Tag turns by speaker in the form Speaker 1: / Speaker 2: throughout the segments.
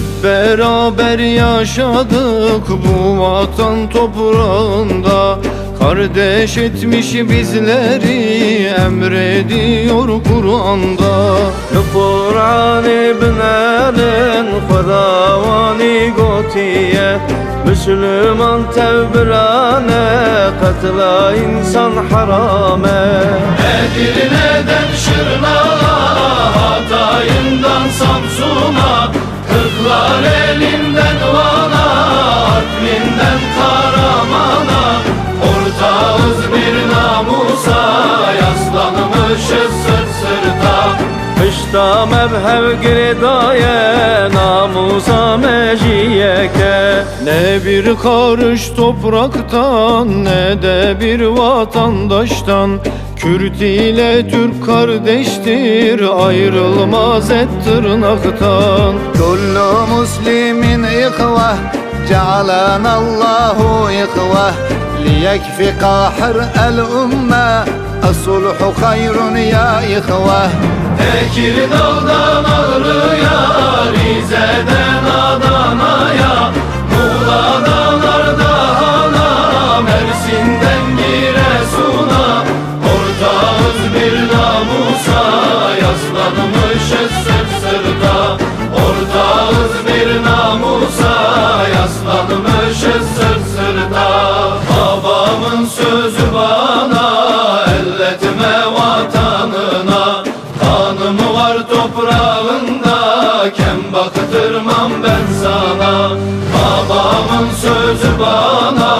Speaker 1: Hep beraber yaşadık bu vatan toprağında. Kardeş etmiş bizleri emrediyor Kur'an'da.
Speaker 2: Kur'an-ı binelin Kuravani gotiye. Müslüman tevbirane Katla insan harame.
Speaker 1: Edirne'den Şırnağa Hatay'ından Samsun'a. Kırklar elinden Van'a Artvin'den Karaman'a Ortağız bir namusa Yaslanmışız sırt sırta.
Speaker 2: Kışta mevhev girdaya Namusa meciyeke.
Speaker 1: Ne bir karış topraktan ne de bir vatandaştan Kürt ile Türk kardeştir ayrılmaz et tırnaktan. Kullu muslimin ihvah cealana Allahu ihvah liyekfi kahir el umme Asulhu hayrun ya ihvah Tekirdağ'da sözü bana, elletme vatanına. Kanım var toprağında Kem baktırmam ben sana. Babamın sözü bana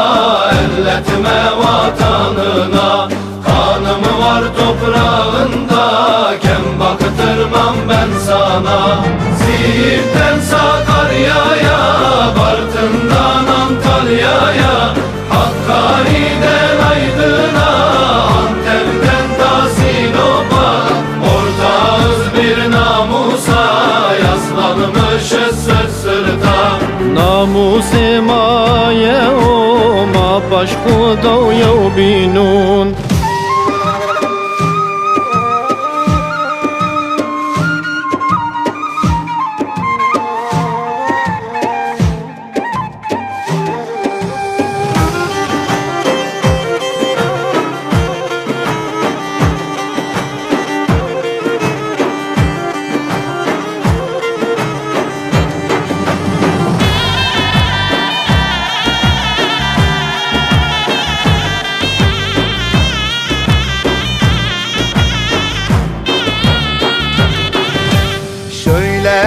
Speaker 1: Elletme vatanına. Kanım var toprağında Kem baktırmam ben sana. Siirt'ten se ma je o ma paš hodov je jo binun.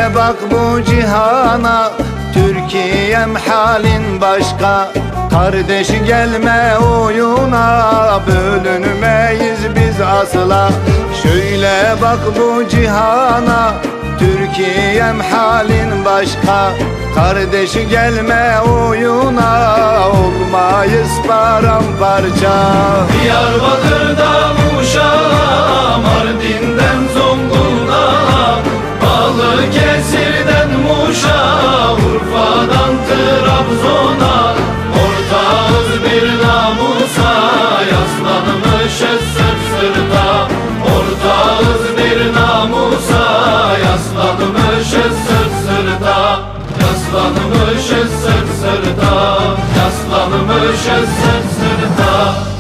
Speaker 3: Şöyle bak bu cihana? Türkiye'm halin başka. Kardeş gelme oyuna Bölünmeyiz biz asla. Şöyle bak bu cihana Türkiye'm halin başka. Kardeş gelme oyuna Olmayız paramparça.
Speaker 1: Diyarbakır'dan Yaslanmışız sırt sırta Yaslanmışız sırt sırta